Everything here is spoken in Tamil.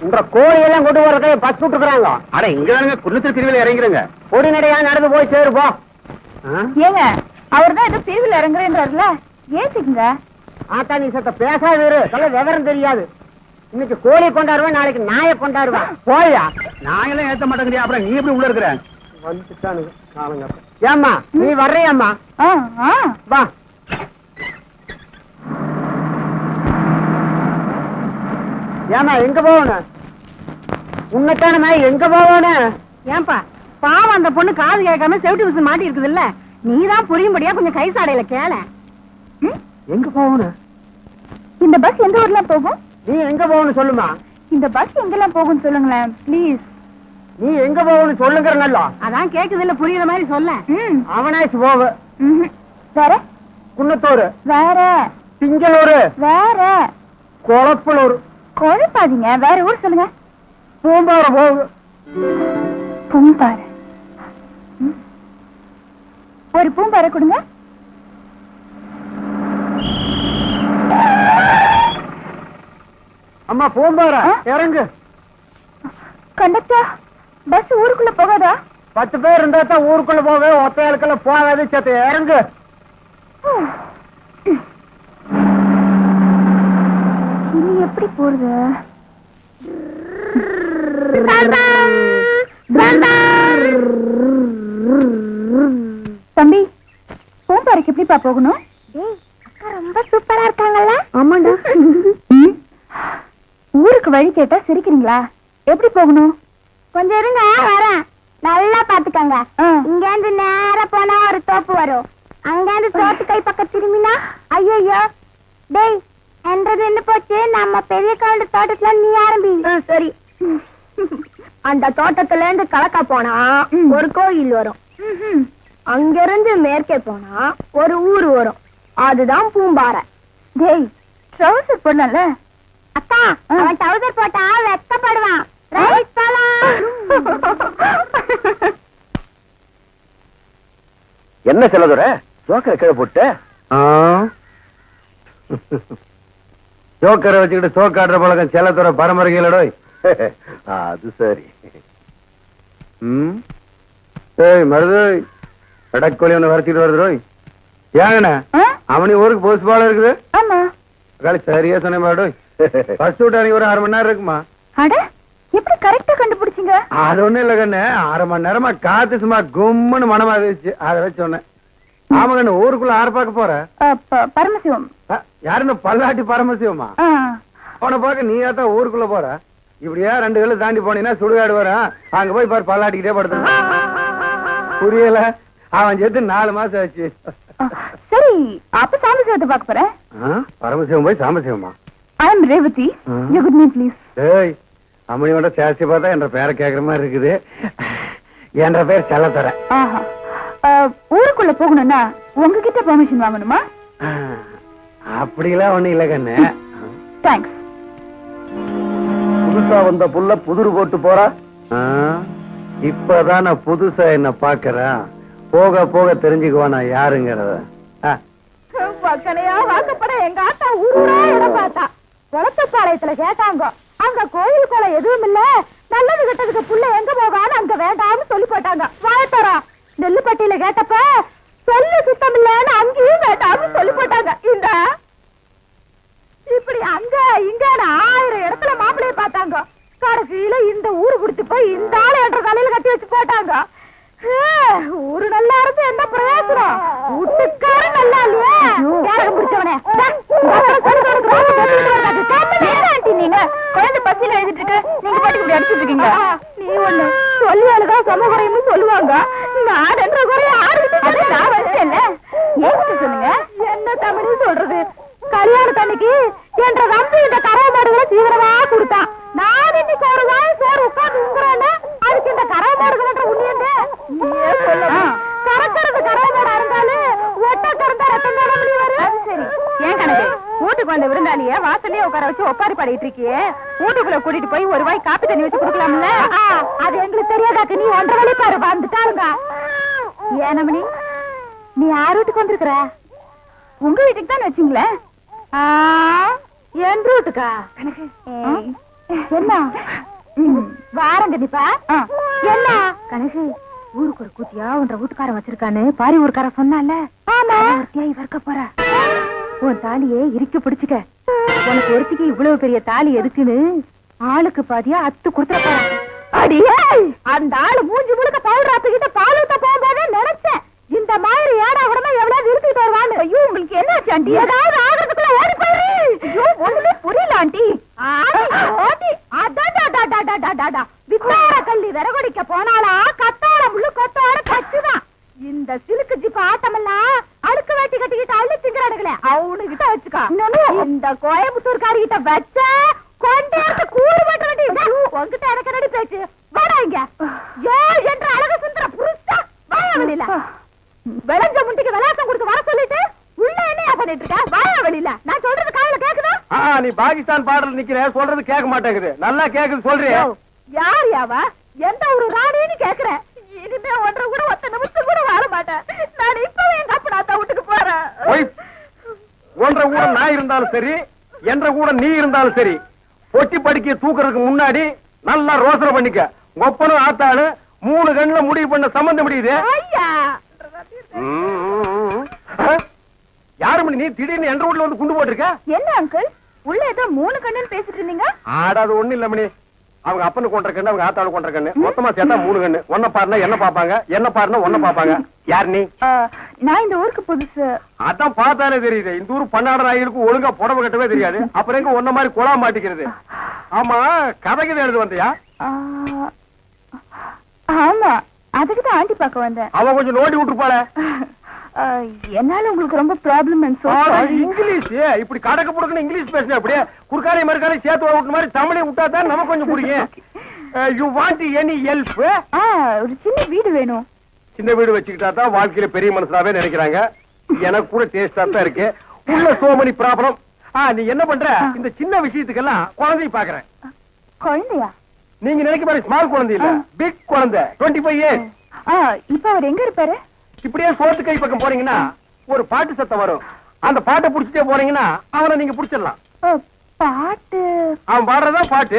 உங்க கோழியெல்லாம் கொண்டு வரதே பஸ் விட்டுக்கிறாங்க அட இங்க குன்னத்தில் திருவிழா இறங்கிறங்க பொடி நடையா நடந்து போய் சேருப்போம் ஏங்க அவர் தான் ஏதோ திருவிழா இறங்குறேன்றாருல ஏத்துக்குங்க ஆத்தா நீ சத்த பேசாத சொல்ல விவரம் தெரியாது. இன்னைக்கு கோழி கொண்டாடுவேன் நாளைக்கு நாயை கொண்டாடுவேன். போயா நான் எல்லாம் ஏத்த மாட்டேங்கிறியா அப்புறம் நீ எப்படி உள்ள இருக்கிற? வந்துட்டானுங்க காலங்க ஏம்மா நீ வர்றியாம்மா ஆ ஆ. வா. ஏம்மா எங்க போகணும்? உன்னைத்தானமா எங்க போகணும்? ஏன்பா பாவம் அந்த பொண்ணு காது கேட்காம செவிட்டு விசில் மாட்டி இருக்குது இல்ல நீதான் புரியும்படியா கொஞ்சம் கை சாடையில கேள எங்க போகணும்? இந்த பஸ் எந்த ஊர்ல போகும்? நீ எங்க போகணும் சொல்லுமா? இந்த பஸ் எங்கெல்லாம் போகும் சொல்லுங்களேன் ப்ளீஸ் நீ எங்க போகணும் சொல்லுங்கிற நல்லா. அதான் கேக்குது இல்ல புரியுற மாதிரி சொல்ல. அவனாச்சு போக வேற? குன்னத்தூர். வேற. திங்களூர். வேற. கொளப்பலூர் குழப்பாதீங்க. வேற ஊர் சொல்லுங்க. பூம்பாறை போகு பூம்பாறை. ஒரு பூம்பாறை கொடுங்க. அம்மா பூம்பாறை? இறங்கு. கண்டக்டர் பஸ் ஊருக்குள்ள போகாதா? பத்து பேர் இருந்தா தான் ஊருக்குள்ள போவே ஒத்தையாளுக்கெல்லாம் போகாது சத்த இறங்கு. எப்படி போறது? தம்பி பூம்பாறைக்கு எப்படிப்பா போகணும்? ரொம்ப சூப்பரா இருக்காங்கல்ல? ஆமாண்டா. ஊருக்கு வழி கேட்டா சிரிக்கிறீங்களா? எப்படி போகணும்? கொஞ்சம் இருங்க வரேன். நல்லா பாத்துக்கங்க. இங்க இருந்து நேரா போனா ஒரு தோப்பு வரும். அங்க இருந்து தோப்பு கை பக்கம் திரும்பினா ஐயோ டேய் என்றது என்ன போச்சு? நம்ம பெரிய கவுண்டு தோட்டத்துல நீ ஆரம்பி. சரி. அந்த தோட்டத்துல இருந்து கலக்கா போனா ஒரு கோயில் வரும். அங்க இருந்து மேற்கே போனா ஒரு ஊர் வரும். அதுதான் பூம்பாறை. டேய் ட்ரவுசர் போடல அக்கா அவன் ட்ரவுசர் போட்டா வெக்கப்படுவான். ரைட் என்ன செல்லதுற ஜோக்கரை கீழே போட்டு. ஜோக்கரை வச்சுக்கிட்டு சோக்காடுற பழக்கம் செல்லத்துற பரம்பரைகளோய் அது சரி. ம்? ஏய் மருது கடற்கோழி ஒன்று வரைச்சிட்டு வருது ரோய் ஏங்கண்ணே அவனி ஊருக்கு போஸ்ட் பாலம் இருக்குது? காலி சரியா சொன்னேன் பாடோய் பஸ் விட்டு அன்னைக்கு ஒரு அரை மணி நேரம் இருக்குமா? அட எப்படி கரெக்டா கண்டுபிடிச்சீங்க? அது ஒண்ணும் இல்ல கண்ணு அரை மணி நேரமா காத்து சும்மா கும்முன்னு மனமா இருந்துச்சு அதை வச்சு சொன்னேன். ஆமா கண்ணு ஊருக்குள்ள ஆறு பார்க்க போற? பரமசிவம். அஹ், யாரு இந்த பல்லாட்டி பரமசிவமா. போன பார்க்க நீ தான் ஊருக்குள்ள போற. இப்படியா ரெண்டு கிலோ தாண்டி போனீங்கன்னா சுடுகாடு வரும் அங்க போய் பாரு பல்லாட்டிக்கிட்டே படுத்து புரியல? அவன் சேர்த்து நாலு மாசம் ஆச்சு. சரி அப்ப சாமசிவத்தை பார்க்க போறேன்? பரமசிவம் போய் சாமசிவமா I am Revathi. You good me please ஏய் அம்மனியோட சேசி பார்த்தா என்ற பேரை கேக்குற மாதிரி இருக்குது. என்ற பேர் செல்லத்தர. ஊருக்குள்ள போகணும்னா உங்ககிட்ட பெர்மிஷன் வாங்கணுமா? அப்படிலாம் ஒண்ணும் இல்ல கண்ணு. தேங்க்ஸ் புதுசா வந்த புள்ள புதுரு போட்டு போறா? இப்பதான் நான் புதுசா என்ன பாக்குறேன் போக போக தெரிஞ்சுக்குவா நான் யாருங்கிறத. ஆ, பக்கனையா வாக்கப்பட எங்க ஆத்தா ஊரூரா இடம் பார்த்தா. குளத்தப்பாளையத்துல கேட்டாங்க அங்க கோயில் குளம் எதுவும் இல்ல? நல்லது கெட்டதுக்கு புள்ள எங்க போகான்னு அங்க வேண்டாம்னு சொல்லி போட்டாங்க. வாயத்தரா நெல்லுப்பட்டியில கேட்டப்ப சொல்லு சுத்தம் இல்லன்னு அங்கேயும் வேண்டாம்னு சொல்லி போட்டாங்க இந்த இப்படி அங்க இங்க ஆயிரம் இடத்துல மாப்பிளைய பார்த்தாங்க கடைசியில இந்த ஊரு குடிச்சு போய் இந்த ஆளு என்ற தலையில கட்டி வச்சு போட்டாங்க ஊரு நல்லா இருந்து என்ன பிரயோஜனம் வீட்டுக்கார நல்லா இல்லையே கேரகம் பிடிச்சவனே நீங்க குழந்தை பசியில எழுதிட்டு இருக்கு நீங்க பாட்டுக்கு அடிச்சிட்டு இருக்கீங்க நீ ஒண்ணு சொல்லி அழுதா சமகுறைன்னு சொல்லுவாங்க நான் என்ற குறைய ஆறு நான் வச்சேன்ல ஏன் சொல்லுங்க. என்ன தமிழ் சொல்றது? கல்யாணத்தன்னைக்கு என்ற தம்பி இந்த கரை மாடுகளை தீவிரமா கொடுத்தான் நான் இன்னைக்கு ஒரு வாய் சோறு உட்கார்ந்து உங்குறேன்னு அதுக்கு இந்த கரை மாடுகள்ன்ற உண்மையண்டு நீயே சொல்லணும் கறக்கிறது கரை மாடா இருந்தாலும் ஒட்ட கறந்தா ரத்தம் தானே வெளிய வரும் அது சரி ஏன் கணக்கு வீட்டுக்கு வந்த விருந்தாளிய வாசல்லயே உட்கார வச்சு ஒப்பாரி பாடிட்டு இருக்கியே? வீட்டுக்குள்ள கூட்டிட்டு போய் ஒரு வாய் காப்பி தண்ணி வச்சு கொடுக்கலாம்ல? அது எங்களுக்கு தெரியாதாக்கு நீ ஒன்றரை வழி பாரு வந்துட்டாளுங்க. ஏனமணி நீ யார் வீட்டுக்கு வந்திருக்கிற? உங்க வீட்டுக்கு தான் வச்சீங்களே என் ரூட்டுக்கா? என்ன? வாரங்க நிப்பா என்ன? கணக்கு ஊருக்கு ஒரு கூத்தியா உன்ற வீட்டுக்காரன் வச்சிருக்கான்னு பாரி ஊருக்கார சொன்னால ஆமா. இவர்க்க போற. உன் தாலியே இறுக்கி பிடிச்சுக்க. உனக்கு ஒருத்திக்கு இவ்வளவு பெரிய தாலி எதுக்குன்னு ஆளுக்கு பாதியா அத்து கொடுத்துருப்பாரு அடியே அந்த ஆளு மூஞ்சி முழுக்க பவுடர் ஆத்துக்கிட்ட பால் போகும்போதே நினைச்சேன். இந்த மாதிரி ஏடா உடனே எவ்வளவு இருக்கிட்டு வருவான்னு. ஐயோ உங்களுக்கு என்ன ஆண்டி? ஏதாவது ஆகிறதுக்குள்ள ஓடி போயிரு. ஐயோ ஒண்ணுமே புரியல ஆண்டி. ஆண்டி அடாடாடாடாடாடாடா வித்தார கள்ளி விறகுடிக்க போனாலா கத்தோட முள்ளு கொத்தோட கச்சுதான். இந்த சிலுக்கு ஜிப்பு ஆட்டமெல்லாம் கட்டிக்கிட்டு அள்ளி திங்கிறானுங்களே அவனுகிட்ட வச்சுக்கோ. இந்த கோயம்புத்தூர்காரிகிட்ட வச்ச கொண்டேர்த்து கூறு பட்டு வேண்டி. உங்ககிட்ட எனக்கு ரெடி பேச்சு? வாடா இங்க. யோ என்ற அழகு சுந்தர புருஷா வாயா வெளியில. விளைஞ்ச விளாசம் கொடுத்து வர சொல்லிட்டு உள்ள என்னையா பண்ணிட்டு இருக்க? வாயா வெளியில. நான் சொல்றது காதுல கேக்குதா? நீ பாகிஸ்தான் பாடல் நிக்கிற சொல்றது கேட்க மாட்டேங்குது. நல்லா கேக்குது சொல்றியா. யார் யாவா? எந்த ஒரு ராணின்னு கேக்குறேன் இனிமே ஒன்றரை கூட ஒத்த நிமிஷம் கூட வாழ மாட்டேன். நான் அப்பனாத்தா வீட்டுக்கு போறேன் போய் ஒன்றரை கூட நான் இருந்தாலும் சரி என்ற கூட நீ இருந்தாலும் சரி பொட்டி படிக்க தூக்குறதுக்கு முன்னாடி நல்லா ரோசனை பண்ணிக்க. ஒப்பனும் ஆத்தாளு மூணு கண்ணுல முடிவு பண்ண சம்பந்தம் முடியுது? ஐயா. யாரு மணி நீ திடீர்னு என்ற வீட்டுல வந்து குண்டு போட்டிருக்க? என்ன அங்கிள் உள்ள ஏதோ மூணு கண்ணுன்னு பேசிட்டு இருந்தீங்க? ஆடாது ஒண்ணு இல்ல மணி. அவங்க அப்பனு கொண்ட கண்ணு அவங்க ஆத்தாளு கொண்ட கண்ணு. மொத்தமா சேர்த்தா மூணு கண்ணு. ஒன்ன பாருனா என்ன பாப்பாங்க? என்ன பாருனா ஒன்ன பாப்பாங்க? யார் நீ? நான் இந்த ஊருக்கு புதுசு. அதான் பார்த்தாலே தெரியுது. இந்த ஊர் பன்னாடு நாய்களுக்கு ஒழுங்கா புடவை கட்டவே தெரியாது. அப்புறம் எங்க ஒன்ன மாதிரி குழா மாட்டிக்கிறது? ஆமா கதைக்கு எழுது வந்தியா? ஆமா. அதுக்கு தான் ஆண்டி பார்க்க வந்தேன். அவ கொஞ்சம் நோண்டி விட்டுருப்பாள. என்னால உங்களுக்கு ரொம்ப ப்ராப்ளம் இங்கிலீஷ். இப்படி கடக்க புடுக்கணும் இங்கிலீஷ் பேசுன அப்படியே குறுக்காரை மறுக்காரை சேர்த்து விட்ட மாதிரி தமிழை விட்டா தான் நமக்கு கொஞ்சம் புரியும் யூ வாண்ட் எனி ஹெல்ப் ஒரு சின்ன வீடு வேணும். சின்ன வீடு வச்சுக்கிட்டா தான் வாழ்க்கையில பெரிய மனுஷனாவே நினைக்கிறாங்க. எனக்கு கூட டேஸ்டா தான் இருக்கு. உள்ள சோமனி ப்ராப்ளம். நீ என்ன பண்ற? இந்த சின்ன விஷயத்துக்கெல்லாம் குழந்தைய பாக்குறேன். குழந்தையா? நீங்க நினைக்க மாதிரி ஸ்மால் குழந்தை இல்ல. பிக் குழந்தை. டுவெண்ட்டி ஃபைவ் இயர்ஸ் இப்ப அவர் எங்க இருப்பாரு? இப்படியே சோத்து கை பக்கம் போனீங்கன்னா ஒரு பாட்டு சத்தம் வரும். அந்த பாட்டை புடிச்சிட்டே போனீங்கன்னா அவனை நீங்க புடிச்சிடலாம். பாட்டு. அவன் பாடுறதா பாட்டு.